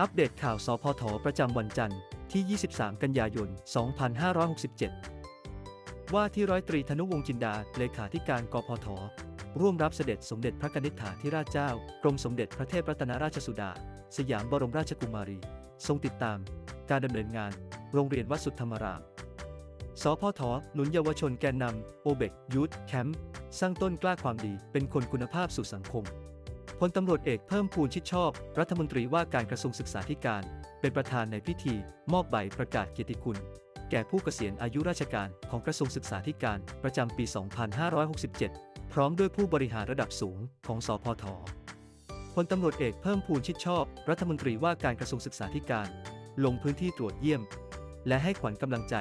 อัปเดตข่าวสพทประจำวันจันทร์ที่ 23 กันยายน 2567 ว่าที่ร้อยตรีธนุวงศ์จินดา เลขาธิการกพท ร่วมรับเสด็จสมเด็จพระกนิษฐาธิราชเจ้า กรมสมเด็จพระเทพรัตนราชสุดา สยามบรมราชกุมารี ทรงติดตาม การดำเนินงาน โรงเรียนวัดสุทธรรมราม สพท หนุนเยาวชนแกนนำโอเบกยูทธแคมป์สร้างต้นกล้าความดีเป็นคนคุณภาพสู่สังคม พลตำรวจเอกเพิ่มพูนชิดชอบ รัฐมนตรีว่าการกระทรวงศึกษาธิการ เป็นประธานในพิธี มอบใบประกาศเกียรติคุณ แก่ผู้เกษียณอายุราชการของกระทรวงศึกษาธิการประจำปี 2567 พร้อมด้วยผู้บริหารระดับสูงของสพทพลตำรวจเอกเพิ่มพูนชิดชอบ รัฐมนตรีว่าการกระทรวงศึกษาธิการ ลงพื้นที่ตรวจเยี่ยม และให้ขวัญกำลังใจ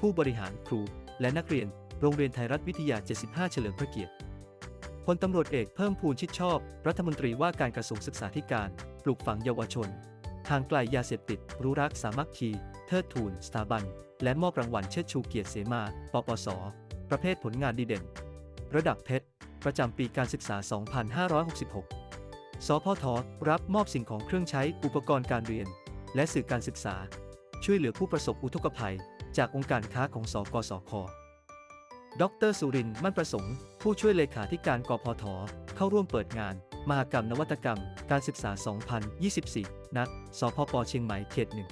ผู้บริหารครู และนักเรียน โรงเรียนไทยรัฐวิทยา 75 เฉลิมพระเกียรติ พลตำรวจเอกเพิ่มพูนชิดชอบ รัฐมนตรีว่าการกระทรวงศึกษาธิการ ปลูกฝังเยาวชนห่างไกลยาเสพติด รู้รักสามัคคี เทิดทูน สถาบัน และมอบรางวัลเชิดชูเกียรติเสมา ปปส ประเภทผลงานดีเด่น ระดับเพชร ประจำปีการศึกษา 2566 สพท รับมอบสิ่งของเครื่องใช้ อุปกรณ์การเรียน และสื่อการศึกษา ช่วยเหลือผู้ประสบอุทกภัย จากองค์การค้าของสกสค ดรสุรินทร์มั่นประสงค์ ผู้ช่วยเลขาธิการกพท เข้าร่วมเปิดงาน มหกรรมนวัตกรรม การศึกษา 2024ณสพป เชียงใหม่ เขตหนึ่ง